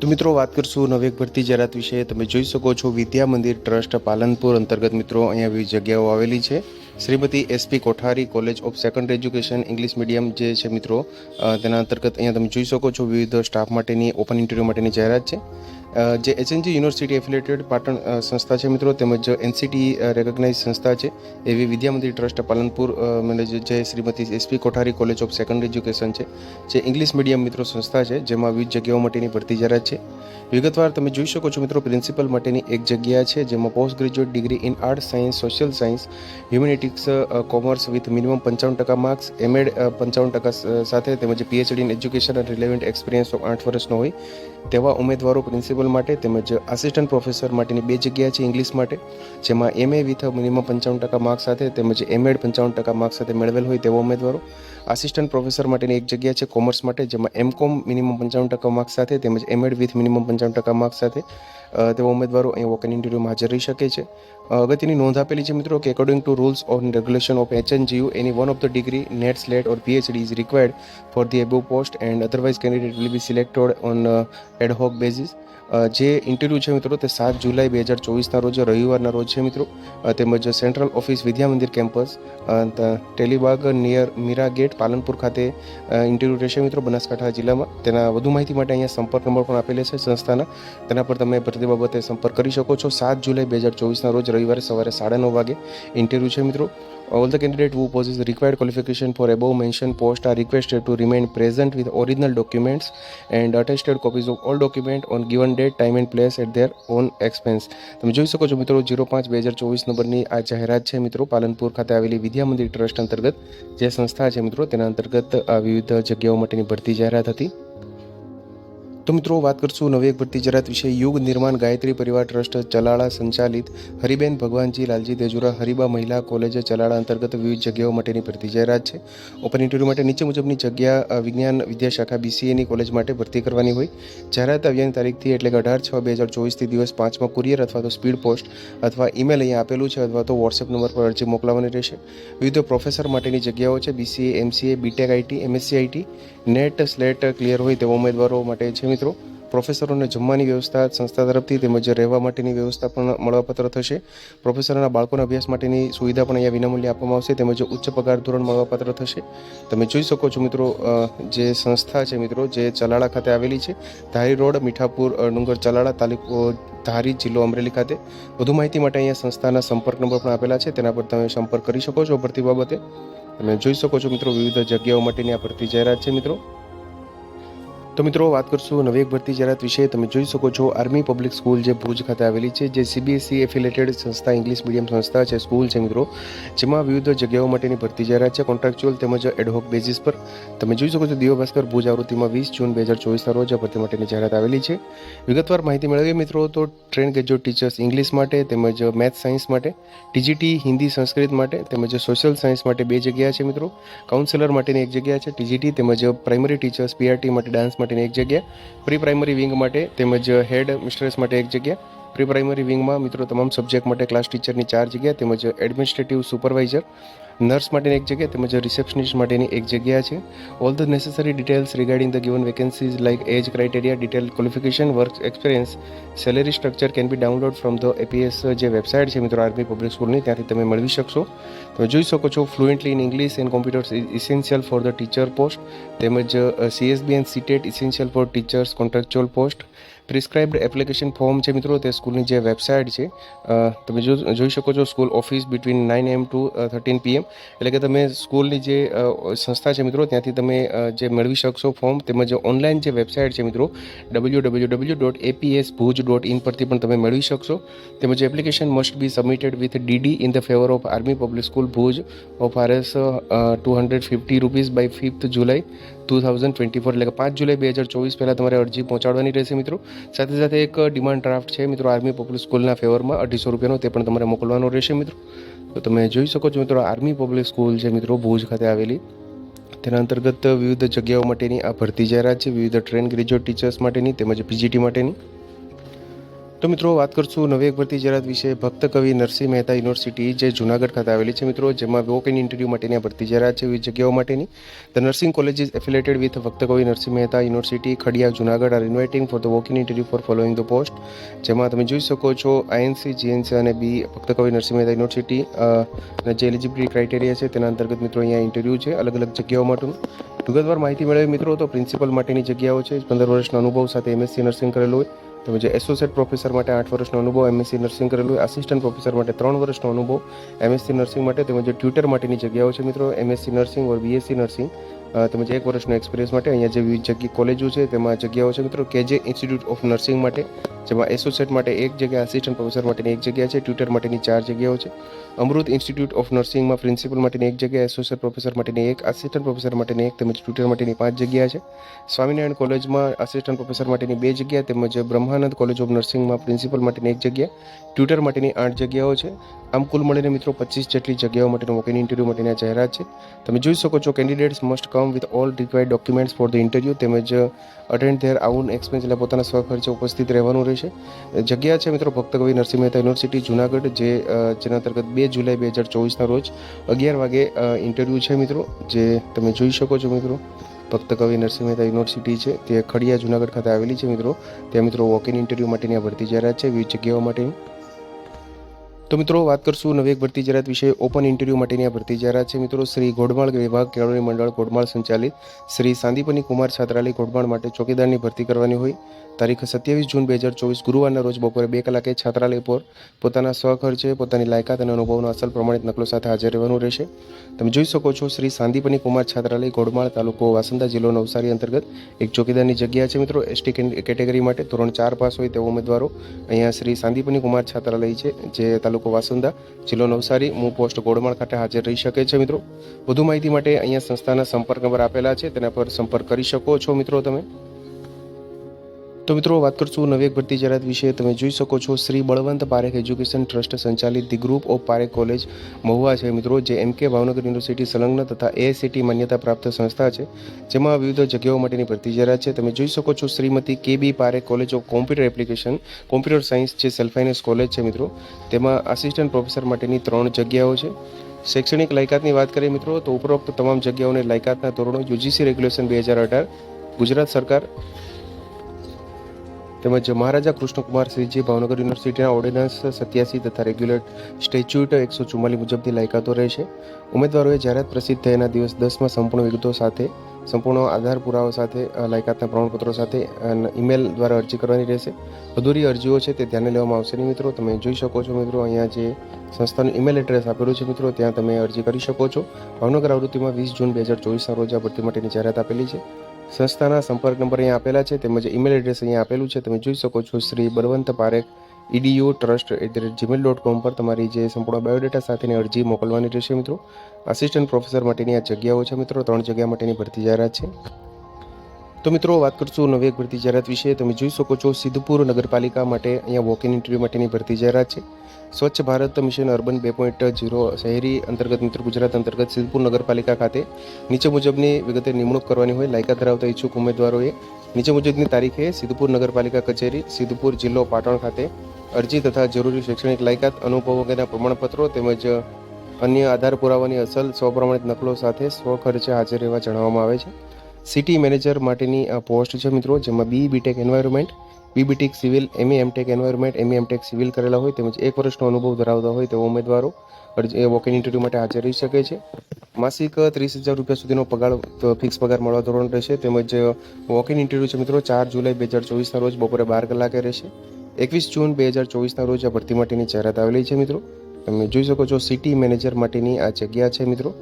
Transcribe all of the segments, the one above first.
તો મિત્રો વાત કરશું નવેક ભરતી જાહેરાત વિશે. તમે જોઈ શકો છો વિદ્યા મંદિર ટ્રસ્ટ પાલનપુર અંતર્ગત મિત્રો અહીંયા જગ્યાઓ આવેલી છે. Shrimati S P Kothari college of secondary education English medium જે છે મિત્રો તેના અંતર્ગત અહીંયા તમે જોઈ શકો છો વિવિધ સ્ટાફ માટેની ઓપન ઇન્ટરવ્યૂ માટેની જાહેરાત છે. જે એચએનજી યુનિવર્સિટી એફિલેટેડ પાટણ સંસ્થા છે મિત્રો, તેમજ એનસીટી રેકોગ્નાઇઝ સંસ્થા છે, એવી વિદ્યામંદિર ટ્રસ્ટ પાલનપુર જે Shrimati S P Kothari college of secondary education છે, જે ઇંગ્લિશ મીડિયમ મિત્રો સંસ્થા છે, જેમાં વિવિધ જગ્યાઓ માટેની ભરતી જાહેરાત છે. વિગતવાર તમે જોઈ શકો છો મિત્રો પ્રિન્સિપલ માટેની એક જગ્યા છે, જેમાં post graduate degree in art science social science humanities commerce with minimum પંચાવન ટકા માર્ક્સ એમએડ પંચાવન ટકા સાથે તેમજ પીએચડી ઇન એજ્યુકેશન અને રિલેવન્ટ એક્સપિરિયન્સ આઠ વર્ષનો હોય. તેવા ઉમેદવારો પ્રિન્સિપલ માટે તેમજ આસિસ્ટન્ટ પ્રોફેસર માટેની બે જગ્યા છે ઇંગ્લિશ માટે, જેમાં એમએ વિથ મિનિમમ પંચાવન ટકા માર્ક્સ સાથે તેમજ એમએડ પંચાવન ટકા માર્ક્સ સાથે મેળવેલ હોય તેવા ઉમેદવારો. આસિસ્ટન્ટ પ્રોફેસર માટેની એક જગ્યા છે કોમર્સ માટે, જેમાં એમકોમ મિનિમમ પંચાવન ટકા માર્ક્સ સાથે તેમજ એમએડ વિથ મિનિમમ પંચાવન ટકા માર્ક્સ સાથે તેવા ઉમેદવારો અહીં વોકન ઇન્ટરવ્યૂમાં હાજર રહી શકે છે. અગત્યની નોંધ આપેલી છે મિત્રો કે according to rules on regulation of HNGU any one of the degree NET SLET or PhD is required for the above post and otherwise candidate will be selected on ad hoc basis જે interview છે મિત્રો તે સાત જુલાઈ બે હજાર ચોવીસના રોજ, રવિવારના રોજ છે મિત્રો. તેમજ central office Vidya Mandir campus Telibag near Meera gate Palanpur ખાતે ઇન્ટરવ્યૂ રહેશે મિત્રો બનાસકાંઠા જિલ્લામાં. તેના વધુ માહિતી માટે અહીંયા સંપર્ક નંબર પણ આપેલો છે સંસ્થાના. તેના પર તમે ભરતી બાબતે સંપર્ક કરી શકો છો. સાત જુલાઈ બે હજાર ચોવીસના રોજ રવિવારે સવારે સાડા નવ વાગે ઇન્ટરવ્યૂ છે મિત્રો. All the candidate who possess the required qualification for above mentioned post are requested to remain present with original documents and attested copies of all on on time and place at their own expense. તમે જોઈ શકો છો મિત્રો zero પાંચ બે હજાર ચોવીસ નંબરની આ જાહેરાત છે મિત્રો. પાલનપુર ખાતે આવેલી વિદ્યા મંદિર ટ્રસ્ટ અંતર્ગત જે સંસ્થા છે મિત્રો, તેના અંતર્ગત વિવિધ જગ્યાઓ માટેની ભરતી જાહેરાત હતી. તો મિત્રો વાત કરશું નવી એક ભરતી જાહેરાત વિશે. યુગ નિર્માણ, ગાયત્રી પરિવાર ટ્રસ્ટ, ચલાળા સંચાલિત, હરિબેન ભગવાનજી, લાલજી દેજુરા હરિબા મહિલા કોલેજ, ચલાળા અંતર્ગત વિવિધ જગ્યાઓ માટેની ભરતી જાહેરાત છે. ઓપન ઇન્ટરવ્યૂ માટે નીચે મુજબની જગ્યા વિજ્ઞાન વિદ્યાશાખા બીસીએની કોલેજ માટે ભરતી કરવાની હોય. જાહેરાત આવ્યાની તારીખથી એટલે કે અઢાર છ બે હજાર ચોવીસથી દિવસ પાંચમાં કુરિયર અથવા તો સ્પીડ પોસ્ટ અથવા ઈમેલ અહીંયા આપેલું છે અથવા તો વોટ્સએપ નંબર પર અરજી મોકલાવવાની રહેશે. વિવિધ પ્રોફેસર માટેની જગ્યાઓ છે. BCA MCA B Tech IT MSc IT NET SLET clear હોય તેવા ઉમેદવારો માટે છે મિત્રો પ્રોફેસરોને જમવાની વ્યવસ્થા સંસ્થા તરફથી તેમજ રહેવા માટેની વ્યવસ્થા પણ મળવાપત્ર થશે. પ્રોફેસરોના બાળકોના અભ્યાસ માટેની સુવિધા પણ અહીંયા વિનામૂલ્યે આપવામાં આવશે તેમજ ઉચ્ચ પગાર ધોરણ મળવાપત્ર થશે. તમે જોઈ શકો છો મિત્રો જે સંસ્થા છે મિત્રો, જે ચલાળા ખાતે આવેલી છે, ધારી રોડ, મીઠાપુર ડુંગર ચલાળા તાલુકો, ધારી જિલ્લો અમરેલી ખાતે. વધુ માહિતી માટે અહીંયા સંસ્થાના સંપર્ક નંબર પણ આપેલા છે, તેના પર તમે સંપર્ક કરી શકો છો ભરતી બાબતે. તમે જોઈ શકો છો મિત્રો, વિવિધ જગ્યાઓ માટેની આ ભરતી જાહેરાત છે મિત્રો. તો મિત્રો, વાત કરશું નવી ભરતી જાહેરાત વિશે. તમે જોઈ શકો છો આર્મી પબ્લિક સ્કૂલ જે ભુજ ખાતે આવેલી છે, જે સીબીએસસી એફિલેટેડ સંસ્થા ઇંગ્લિશ મીડિયમ સંસ્થા છે સ્કૂલ છે મિત્રો. જેમાં વિવિધ જગ્યાઓ માટેની ભરતી જાહેરાત છે કોન્ટ્રાક્ચ્યુઅલ તેમજ એડહોક બેઝિસ પર. તમે જોઈ શકો છો, દિવ્ય ભાસ્કર ભુજ આવૃત્તિમાં વીસ જૂન બે હજાર ચોવીસના રોજ આ ભરતી માટેની જાહેરાત આવેલી છે. વિગતવાર માહિતી મેળવીએ મિત્રો, તો ટ્રેન ગ્રેજ્યુએટ ટીચર્સ ઇંગ્લિશ માટે, તેમજ મેથ સાયન્સ માટે ટીજીટી હિન્દી સંસ્કૃત માટે, તેમજ સોશિયલ સાયન્સ માટે બે જગ્યા છે મિત્રો. કાઉન્સેલર માટેની એક જગ્યા છે ટીજીટી તેમજ પ્રાઇમરી ટીચર્સ પીઆરટી માટે ડાન્સ માટેની એક જગ્યા. પ્રી પ્રાઇમરી વિંગ માટે તેમજ હેડ મિસ્ટ્રેસ માટે એક જગ્યા. પ્રી પ્રાઇમરી વિંગમાં મિત્રો તમામ સબ્જેક્ટ માટે ક્લાસ ટીચરની ચાર જગ્યા, તેમજ એડમિનિસ્ટ્રેટિવ સુપરવાઇઝર નર્સ માટેની એક જગ્યા, તેમજ રિસેપ્શનિસ્ટ માટેની એક જગ્યા છે. All the necessary details regarding the given vacancies like age criteria detail qualification work experience salary structure can be download from the APS જે વેબસાઇટ છે મિત્રો આર્મી પબ્લિક સ્કૂલની ત્યાંથી તમે મેળવી શકશો. તમે જોઈ શકો છો fluently in English and computers essential for the teacher post તેમજ CSB and CTET essential for teachers contractual post prescribed application form છે મિત્રો તે સ્કૂલની જે વેબસાઇટ છે અ, તમે જો જોઈ શકો છો school office between nine AM to thirteen PM એટલે કે તમે સ્કૂલની જે અ, સંસ્થા છે મિત્રો ત્યાંથી તમે અ, જે મેળવી શકશો ફોર્મ તેમજ ઓનલાઈન જે વેબસાઇટ છે મિત્રો W W W dot APS Bhuj dot in પરથી પણ તમે મેળવી શકશો. તેમજ application must be submitted with DD in the favour of Army Public School Bhuj of R S two hundred fifty rupees by fifth July two thousand twenty four એટલે કે પાંચ જુલાઈ બે હજાર ચોવીસ પહેલાં તમારે અરજી પહોંચાડવાની રહેશે મિત્રો. સાથે સાથે એક ડિમાન્ડ ડ્રાફ્ટ છે મિત્રો આર્મી પબ્લિક સ્કૂલના ફેવરમાં અઢીસો રૂપિયાનો તે પણ તમારે મોકલવાનો રહેશે મિત્રો. તો તમે જોઈ શકો છો મિત્રો આર્મી પબ્લિક સ્કૂલ છે મિત્રો ભુજ ખાતે આવેલી, તેના અંતર્ગત વિવિધ જગ્યાઓ માટેની આ ભરતી જાહેરાત છે. વિવિધ ટ્રેન ગ્રેજ્યુએટ ટીચર્સ માટેની તેમજ પીજીટી માટેની. તો મિત્રો વાત કરશું નવી એક જાહેરાત વિશે. ભક્ત કવિ નરસિંહ મહેતા યુનિવર્સિટી જે જુનાગઢ ખાતે આવેલી છે મિત્રો, જેમાં વોક ઇન ઇન્ટરવ્યૂ માટેની આ ભરતી જરાત છે વિવિધ જગ્યાઓ માટેની. The nursing college is affiliated with Bhakta Kavi Narsinh Mehta university, Khadia, Junagadh are inviting for the walk in interview for following the post જેમાં તમે જોઈ શકો છો આઈએનસી જીએનસી અને બી ભક્ત કવિ નરસિંહ મહેતા યુનિવર્સિટી જે એલિજિબિલિટી ક્રાઇટેરિયા છે તેના અંતર્ગત મિત્રો અહીંયા ઇન્ટરવ્યૂ છે અલગ અલગ જગ્યાઓ માટેનું. વિગતવાર માહિતી મેળવી મિત્રો, તો પ્રિન્સિપલ માટેની જગ્યાઓ છે. પંદર વર્ષનો અનુભવ સાથે એમએસસી નર્સિંગ કરેલું હોય. તેમજ એસોસિએટ પ્રોફેસર માટે આઠ વર્ષનો અનુભવ એમએસસી નર્સિંગ કરેલું આસિસ્ટન્ટ પ્રોફેસર માટે ત્રણ વર્ષનો અનુભવ એમએસસી નર્સિંગ માટે તેમજ ટ્યુટર માટેની જગ્યાઓ છે મિત્રો MSc nursing or BSc nursing તેમજ એક વર્ષનો એક્સપિરિયન્સ માટે અહીંયા જે વિવિધ જગ્યા, કોલેજો છે, તેમાં જગ્યાઓ છે મિત્રો કેજે ઇન્સ્ટિટ્યૂટ ઓફ નર્સિંગ માટે, જેમાં એસોસિએટ માટે એક જગ્યા આસિસ્ટન્ટ પ્રોફેસર માટેની એક જગ્યા છે ટ્યુટર માટેની ચાર જગ્યાઓ છે. અમૃત ઇન્સ્ટિટ્યૂટ ઓફ નર્સિંગમાં પ્રિન્સિપલ માટેની એક જગ્યા એસોસિએટ પ્રોફેસર માટેની એક આસિસ્ટન્ટ પ્રોફેસર માટેની એક, તેમજ ટ્યુટર માટેની પાંચ જગ્યા છે. સ્વામિનારાયણ કોલેજમાં આસિસ્ટન્ટ પ્રોફેસર માટેની બે જગ્યા, તેમજ બ્રહ્માનંદ કોલેજ ઓફ નર્સિંગમાં પ્રિન્સિપલ માટેની એક જગ્યા ટ્યુટર માટેની આઠ જગ્યાઓ છે. આમ કુલ મળીને મિત્રો પચીસ જેટલી જગ્યાઓ માટેનું વોક ઇન ઇન્ટરવ્યૂ માટેની જાહેરાત છે. તમે જોઈ શકો છો candidates must come with all required documents for the interview તેમજ અટેન્ડ ધેર આઉન એક્સપેન્સ એટલે પોતાના સ્વખર્ચે ઉપસ્થિત રહેવાનું રહેશે. જગ્યા છે મિત્રો ભક્ત કવિ નરસિંહ મહેતા યુનિવર્સિટી, જુનાગઢ, જે જેના અંતર્ગત બે જુલાઈ બે હજાર ચોવીસના રોજ અગિયાર વાગે ઇન્ટરવ્યૂ છે મિત્રો, જે તમે જોઈ શકો છો મિત્રો. ભક્ત કવિ નરસિંહ મહેતા યુનિવર્સિટી છે, તે ખડિયા જુનાગઢ ખાતે આવેલી છે મિત્રો. ત્યાં મિત્રો વોક ઇન ઇન્ટરવ્યૂ માટેની આ ભરતી જાહેરાત છે, વિવિધ જગ્યાઓ માટેની. તો મિત્રો વાત કરશું નવી ભરતી જાહેરાત વિશે. ઓપન ઇન્ટરવ્યૂ માટેની આ ભરતી જાહેરાત છે. મિત્રો, શ્રી ગોડમાળ વિભાગ કેળવણી મંડળ ગોડમાળ સંચાલિત શ્રી સાંદીપની કુમાર છાત્રાલય ગોઢમાળ માટે ચોકીદારની ભરતી કરવાની હોય. તારીખ સત્યાવીસ જૂન બે હજાર ચોવીસ ગુરુવારના રોજ બપોરે બે કલાકે છાત્રાલય પર પોતાના સ્વખર્ચે પોતાની લાયકાત અને અનુભવનો અસલ પ્રમાણિત નકલો સાથે હાજર રહેવાનું રહેશે. તમે જોઈ શકો છો, શ્રી સાંદીપની કુમાર છાત્રાલય ઘોડમાળ તાલુકો વાસંદા જિલ્લો નવસારી અંતર્ગત એક ચોકીદારની જગ્યા છે. મિત્રો, એસટી કેટેગરી માટે ધોરણ ચાર પાસ હોય તેવા ઉમેદવારો અહીંયા શ્રી સાંદીપની કુમાર છાત્રાલય છે, જે તાલુકો વાસંદા, જિલ્લો નવસારી, મૂ પોસ્ટ ગોળમાળ ખાતે હાજર રહી શકે છે, મિત્રો. વધુ માહિતી માટે અહીંયા સંસ્થાના સંપર્ક નંબર આપેલા છે, તેના પર સંપર્ક કરી શકો છો, મિત્રો, તમે. તો મિત્રો, વાત કરશું નવી એક ભરતી જાહેરાત વિશે. તમે જોઈ શકો છો, શ્રી બળવંત પારેખ એજ્યુકેશન ટ્રસ્ટ સંચાલિત the group of Parekh college Mahuva છે. મિત્રો, જે એમ કે ભાવનગર યુનિવર્સિટી સંલગ્ન તથા એઆઈસીટી માન્યતા પ્રાપ્ત સંસ્થા છે, જેમાં વિવિધ જગ્યાઓ માટેની ભરતી જાહેરાત છે. તમે જોઈ શકો છો, Shrimati K B Parekh college of computer application, computer science જે સેલ્ફાઇનેસ કોલેજ છે મિત્રો. તેમાં આસિસ્ટન્ટ પ્રોફેસર માટેની ત્રણ જગ્યાઓ છે. શૈક્ષણિક લાયકાતની વાત કરીએ મિત્રો, તો ઉપરોક્ત તમામ જગ્યાઓને લાયકાતના ધોરણો યુજીસી રેગ્યુલેશન બે હજાર અઢાર, ગુજરાત સરકાર તેમજ મહારાજા કૃષ્ણકુમાર શ્રીજી ભાવનગર યુનિવર્સિટીના ઓર્ડિનન્સ સત્યાસી તથા રેગ્યુલેટ સ્ટેચ્યુટ એકસો ચુમ્માલીસ મુજબની લાયકાતો રહેશે ઉમેદવારોએ જાહેરાત પ્રસિદ્ધ થયાના દિવસ દસમાં સંપૂર્ણ વિગતો સાથે, સંપૂર્ણ આધાર પુરાવા સાથે લાયકાતના પ્રમાણપત્રો સાથે ઈમેલ દ્વારા અરજી કરવાની રહેશે. અધૂરી અરજીઓ છે તે ધ્યાને લેવામાં આવશે નહીં મિત્રો. તમે જોઈ શકો છો મિત્રો, અહીંયા જે સંસ્થાનું ઈમેલ એડ્રેસ આપેલું છે મિત્રો, ત્યાં તમે અરજી કરી શકો છો. ભાવનગર આવૃત્તિમાં વીસ જૂન બે હજાર ચોવીસના રોજ આ ભરતી માટેની જાહેરાત આપેલી છે. સંસ્થાના સંપર્ક નંબર અહીંયા આપેલા છે, તેમજ ઈમેલ એડ્રેસ અહીંયા આપેલું છે, તમે જોઈ શકો છો Shri Balwant Parekh edu trust at the rate Gmail dot com પર તમારી જે સંપૂર્ણ બાયોડેટા સાથેની અરજી મોકલવાની રહેશે મિત્રો. આસિસ્ટન્ટ પ્રોફેસર માટેની આ જગ્યાઓ છે મિત્રો, ત્રણ જગ્યા માટેની ભરતી જાહેરાત છે. તો મિત્રો, વાત કરશું નવી એક ભરતી જાહેરાત વિશે. તમે જોઈ શકો છો, સિદ્ધપુર નગરપાલિકા માટે અહીંયા વોક ઇન ઇન્ટરવ્યૂ માટેની ભરતી જાહેરાત છે. સ્વચ્છ ભારત મિશન અર્બન બે પોઈન્ટ ઝીરો શહેરી અંતર્ગત મિત્ર ગુજરાત અંતર્ગત સિદ્ધપુર નગરપાલિકા ખાતે નીચે મુજબની વિગતે નિમણૂક કરવાની હોય, લાયકાત ધરાવતા ઈચ્છુક ઉમેદવારોએ નીચે મુજબની તારીખે સિદ્ધપુર નગરપાલિકા કચેરી, સિદ્ધપુર જિલ્લો પાટણ ખાતે અરજી તથા જરૂરી શૈક્ષણિક લાયકાત, અનુભવ વગેરેના પ્રમાણપત્રો તેમજ અન્ય આધાર પુરાવાની અસલ, સ્વપ્રમાણિત નકલો સાથે સ્વખર્ચે હાજર રહેવા જણાવવામાં આવે છે. સિટી મેનેજર માટેની આ પોસ્ટ છે મિત્રો, જેમાં B BTech environment, B BTech civil MA MTech environment MA MTech civil કરેલા હોય, તેમજ એક વર્ષનો અનુભવ ધરાવતા હોય તેવા ઉમેદવારો એ વોકિંગ ઇન ઇન્ટરવ્યૂ માટે હાજર રહી શકે છે. માસિક ત્રીસ હજાર રૂપિયા સુધીનો પગાર ફિક્સ પગાર મળવા ધોરણ રહેશે, તેમજ વોકિંગ ઇન ઇન્ટરવ્યૂ છે મિત્રો, ચાર જુલાઈ બે હજાર ચોવીસના રોજ બપોરે બાર કલાકે રહેશે. એકવીસ જૂન બે હજાર ચોવીસના રોજ આ ભરતી માટેની જાહેરાત આવેલી છે મિત્રો. તમે જોઈ શકો છો, સિટી મેનેજર માટેની આ જગ્યા છે મિત્રો.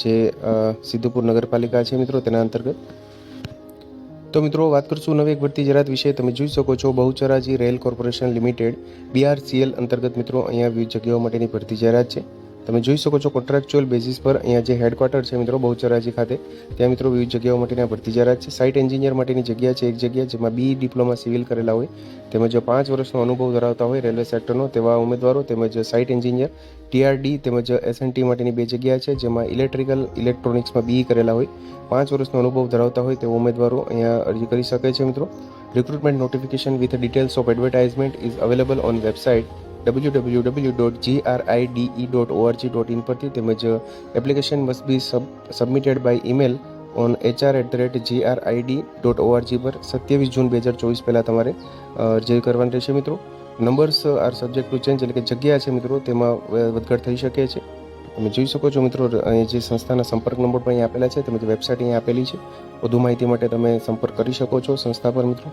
જે સિદ્ધપુર નગરપાલિકા છે મિત્રો તેના અંતર્ગત. તો મિત્રો વાત કરશું નવી એક ભરતી જાહેરાત વિશે. તમે જોઈ શકો છો Bahucharaji rail corporation limited BRCL અંતર્ગત મિત્રો અહીંયા વિવિધ જગ્યાઓ માટેની ભરતી જાહેરાત છે. તમે જોઈ શકો છો કોન્ટ્રાક્ચ્યુઅલ બેઝિસ પર અહીંયા જે હેડક્વાર્ટર છે મિત્રો, બહુચરાજી ખાતે, ત્યાં મિત્રો વિવિધ જગ્યાઓ માટેના ભરતી જાહેરાત છે. સાઇટ એન્જિનિયર માટેની જગ્યા છે, એક જગ્યા જેમાં બી ડિપ્લોમા સિવિલ કરેલા હોય. તેમજ પાંચ વર્ષનો અનુભવ ધરાવતા હોય રેલવે સેક્ટરનો તેવા ઉમેદવારો તેમજ સાઇટ એન્જિનિયર ટીઆરડી તેમજ એસએનટી માટેની બે જગ્યા છે, જેમાં ઇલેક્ટ્રિકલ ઇલેક્ટ્રોનિક્સમાં બી કરેલા હોય. પાંચ વર્ષનો અનુભવ ધરાવતા હોય તેવા ઉમેદવારો અહીંયા અરજી કરી શકે છે મિત્રો. Recruitment notification with details of advertisement is available on website W W W dot G R I D E dot ORG dot in પરથી તેમજ application must be sub submitted by email on HR at the rate G R I D dot ORG પર સત્યાવીસ જૂન બે હજાર ચોવીસ પહેલાં તમારે અરજી કરવાની રહેશે મિત્રો. Numbers are subject to change એટલે કે જગ્યા છે મિત્રો, તેમાં વધઘટ થઈ શકે છે. તમે જોઈ શકો છો મિત્રો અહીંયા જે સંસ્થાના સંપર્ક નંબર પણ અહીંયા આપેલા છે, તેમજ વેબસાઇટ અહીંયા આપેલી છે. વધુ માહિતી માટે તમે સંપર્ક કરી શકો છો સંસ્થા પર મિત્રો.